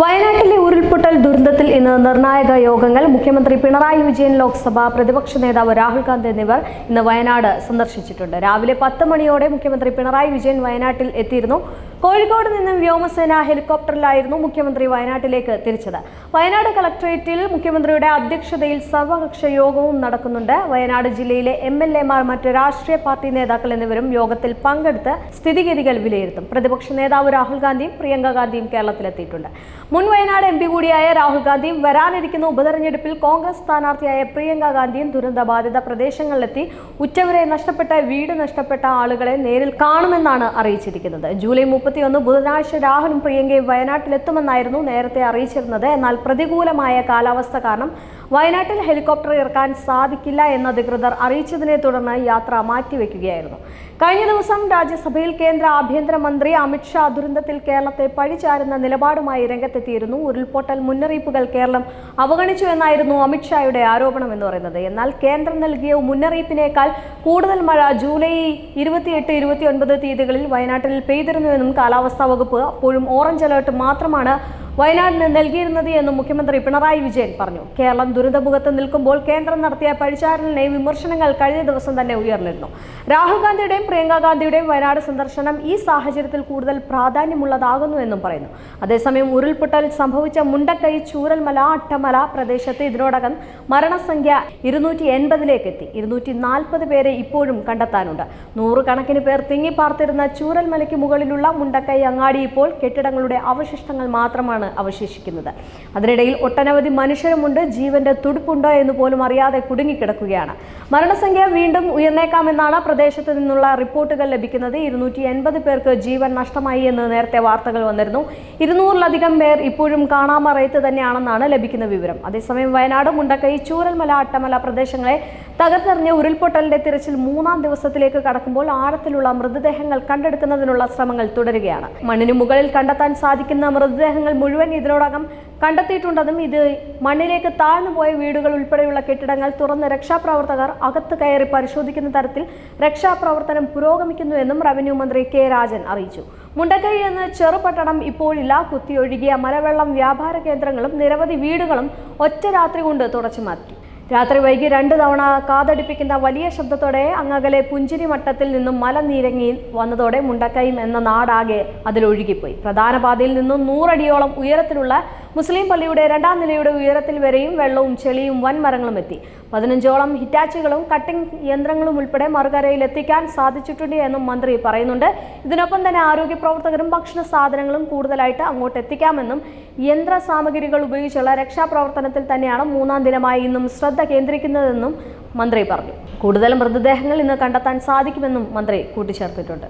വയനാട്ടിലെ ഉരുൾപൊട്ടൽ ദുരന്തത്തിൽ ഇന്ന് നിർണായക യോഗങ്ങൾ. മുഖ്യമന്ത്രി പിണറായി വിജയൻ ലോക്സഭ പ്രതിപക്ഷ നേതാവ് രാഹുൽ ഗാന്ധി എന്നിവർ ഇന്ന് വയനാട് സന്ദർശിച്ചിട്ടുണ്ട്. രാവിലെ പത്ത് മണിയോടെ മുഖ്യമന്ത്രി പിണറായി വിജയൻ വയനാട്ടിൽ എത്തിയിരുന്നു. കോഴിക്കോട് നിന്നും വ്യോമസേന ഹെലികോപ്റ്ററിലായിരുന്നു മുഖ്യമന്ത്രി വയനാട്ടിലേക്ക് തിരിച്ചത്. വയനാട് കളക്ടറേറ്റിൽ മുഖ്യമന്ത്രിയുടെ അധ്യക്ഷതയിൽ സർവകക്ഷി യോഗവും നടക്കുന്നുണ്ട്. വയനാട് ജില്ലയിലെ എം എൽ എമാർ മറ്റ് രാഷ്ട്രീയ പാർട്ടി നേതാക്കൾ എന്നിവരും യോഗത്തിൽ പങ്കെടുത്ത് സ്ഥിതിഗതികൾ വിലയിരുത്തും. പ്രതിപക്ഷ നേതാവ് രാഹുൽ ഗാന്ധിയും പ്രിയങ്ക ഗാന്ധിയും കേരളത്തിലെത്തിയിട്ടുണ്ട്. മുൻ വയനാട് എം പി കൂടിയായ രാഹുൽ ഗാന്ധിയും വരാനിരിക്കുന്ന ഉപതെരഞ്ഞെടുപ്പിൽ കോൺഗ്രസ് സ്ഥാനാർത്ഥിയായ പ്രിയങ്ക ഗാന്ധിയും ദുരന്തബാധിത പ്രദേശങ്ങളിലെത്തി ഉച്ചവരെ നഷ്ടപ്പെട്ട വീട് നഷ്ടപ്പെട്ട ആളുകളെ നേരിൽ കാണുമെന്നാണ് അറിയിച്ചിരിക്കുന്നത്. ജൂലൈ മുപ്പത്തിയൊന്ന് ബുധനാഴ്ച രാഹുലും പ്രിയങ്കയും വയനാട്ടിലെത്തുമെന്നായിരുന്നു നേരത്തെ അറിയിച്ചിരുന്നത്. എന്നാൽ പ്രതികൂലമായ കാലാവസ്ഥ കാരണം വയനാട്ടിൽ ഹെലികോപ്റ്റർ ഇറക്കാൻ സാധിക്കില്ല എന്ന് അധികൃതർ അറിയിച്ചതിനെ തുടർന്ന് യാത്ര മാറ്റിവെക്കുകയായിരുന്നു. കഴിഞ്ഞ ദിവസം രാജ്യസഭയിൽ കേന്ദ്ര ആഭ്യന്തരമന്ത്രി അമിത്ഷാ ദുരന്തത്തിൽ കേരളത്തെ പഴിചാരുന്ന നിലപാടുമായി രംഗത്തെത്തിയിരുന്നു. ഉരുൾപൊട്ടൽ മുന്നറിയിപ്പുകൾ കേരളം അവഗണിച്ചു എന്നായിരുന്നു അമിത്ഷായുടെ ആരോപണം എന്ന് പറയുന്നത്. എന്നാൽ കേന്ദ്രം നൽകിയ മുന്നറിയിപ്പിനേക്കാൾ കൂടുതൽ മഴ ജൂലൈ ഇരുപത്തിയെട്ട് ഇരുപത്തിയൊൻപത് തീയതികളിൽ വയനാട്ടിൽ പെയ്തിരുന്നുവെന്നും കാലാവസ്ഥാ വകുപ്പ് അപ്പോഴും ഓറഞ്ച് അലേർട്ട് മാത്രമാണ് വയനാടിന് നൽകിയിരുന്നത് എന്നും മുഖ്യമന്ത്രി പിണറായി വിജയൻ പറഞ്ഞു. കേരളം ദുരിതമുഖത്ത് നിൽക്കുമ്പോൾ കേന്ദ്രം നടത്തിയ പഴിചാരലിനെ വിമർശനങ്ങൾ കഴിഞ്ഞ ദിവസം തന്നെ ഉയർന്നിരുന്നു. രാഹുൽ ഗാന്ധിയുടെയും പ്രിയങ്ക ഗാന്ധിയുടെയും വയനാട് സന്ദർശനം ഈ സാഹചര്യത്തിൽ കൂടുതൽ പ്രാധാന്യമുള്ളതാകുന്നു എന്നും പറയുന്നു. അതേസമയം ഉരുൾപൊട്ടൽ സംഭവിച്ച മുണ്ടക്കൈ ചൂരൽമല അട്ടമല പ്രദേശത്ത് ഇതിനോടകം മരണസംഖ്യ ഇരുന്നൂറ്റി എൺപതിലേക്ക് എത്തി ഇരുന്നൂറ്റി നാൽപ്പത് പേരെ ഇപ്പോഴും കണ്ടെത്താനുണ്ട്. നൂറുകണക്കിന് പേർ തിങ്ങിപ്പാർത്തിരുന്ന ചൂരൽമലയ്ക്ക് മുകളിലുള്ള മുണ്ടക്കൈ അങ്ങാടി ഇപ്പോൾ കെട്ടിടങ്ങളുടെ അവശിഷ്ടങ്ങൾ മാത്രമാണ് അവശേഷിക്കുന്നത്. അതിനിടയിൽ ഒട്ടനവധി മനുഷ്യരുമുണ്ട് ജീവന്റെ തുടുപ്പുണ്ടോ എന്ന് പോലും അറിയാതെ കുടുങ്ങിക്കിടക്കുകയാണ്. മരണസംഖ്യ വീണ്ടും ഉയർന്നേക്കാമെന്നാണ് പ്രദേശത്ത് നിന്നുള്ള റിപ്പോർട്ടുകൾ ലഭിക്കുന്നത്. ഇരുന്നൂറ്റി എൺപത് പേർക്ക് ജീവൻ നഷ്ടമായി എന്ന് നേരത്തെ വാർത്തകൾ വന്നിരുന്നു. ഇരുന്നൂറിലധികം പേർ ഇപ്പോഴും കാണാമറയത്ത് തന്നെയാണെന്നാണ് ലഭിക്കുന്ന വിവരം. അതേസമയം വയനാട് മുണ്ടക്കൈ ചൂരൽമല അട്ടമല പ്രദേശങ്ങളെ തകർത്തെറിഞ്ഞ ഉരുൾപൊട്ടലിന്റെ തിരച്ചിൽ മൂന്നാം ദിവസത്തിലേക്ക് കടക്കുമ്പോൾ ആഴത്തിലുള്ള മൃതദേഹങ്ങൾ കണ്ടെടുക്കുന്നതിനുള്ള ശ്രമങ്ങൾ തുടരുകയാണ്. മണ്ണിന് മുകളിൽ കണ്ടെത്താൻ സാധിക്കുന്ന മൃതദേഹങ്ങൾ മുഴുവൻ ഇതിനോടകം കണ്ടെത്തിയിട്ടുണ്ടെന്നും ഇത് മണ്ണിലേക്ക് താഴ്ന്നുപോയ വീടുകൾ ഉൾപ്പെടെയുള്ള കെട്ടിടങ്ങൾ തുറന്ന് രക്ഷാപ്രവർത്തകർ അകത്ത് കയറി പരിശോധിക്കുന്ന തരത്തിൽ രക്ഷാപ്രവർത്തനം പുരോഗമിക്കുന്നുവെന്നും റവന്യൂ മന്ത്രി കെ രാജൻ അറിയിച്ചു. മുണ്ടക്കൈ എന്ന ചെറുപട്ടണം ഇപ്പോഴില്ല കുത്തിയൊഴുകിയ മലവെള്ളം വ്യാപാര കേന്ദ്രങ്ങളും നിരവധി വീടുകളും ഒറ്റ രാത്രി കൊണ്ട് തുടച്ചു മാറ്റി. രാത്രി വൈകി രണ്ട് തവണ കാതടിപ്പിക്കുന്ന വലിയ ശബ്ദത്തോടെ അങ്ങകലെ പുഞ്ചിരി മട്ടത്തിൽ നിന്നും മല നീരങ്ങി വന്നതോടെ മുണ്ടക്കൈം എന്ന നാടാകെ അതിലൊഴുകിപ്പോയി. പ്രധാന പാതയിൽ നിന്നും നൂറടിയോളം ഉയരത്തിലുള്ള മുസ്ലിം പള്ളിയുടെ രണ്ടാം നിലയുടെ ഉയരത്തിൽ വരെയും വെള്ളവും ചെളിയും വൻമരങ്ങളും എത്തി. പതിനഞ്ചോളം ഹിറ്റാച്ചുകളും കട്ടിംഗ് യന്ത്രങ്ങളും ഉൾപ്പെടെ മറുകരയിൽ എത്തിക്കാൻ സാധിച്ചിട്ടുണ്ട് എന്നും മന്ത്രി പറയുന്നുണ്ട്. ഇതിനൊപ്പം തന്നെ ആരോഗ്യ പ്രവർത്തകരും ഭക്ഷണ സാധനങ്ങളും കൂടുതലായിട്ട് അങ്ങോട്ട് എത്തിക്കാമെന്നും യന്ത്ര സാമഗ്രികൾ ഉപയോഗിച്ചുള്ള രക്ഷാപ്രവർത്തനത്തിൽ തന്നെയാണ് മൂന്നാം ദിനമായി ഇന്നും ശ്രദ്ധ കേന്ദ്രീകരിക്കുന്നതെന്നും മന്ത്രി പറഞ്ഞു. കൂടുതൽ മൃതദേഹങ്ങൾ ഇന്ന് കണ്ടെത്താൻ സാധിക്കുമെന്നും മന്ത്രി കൂട്ടിച്ചേർത്തിട്ടുണ്ട്.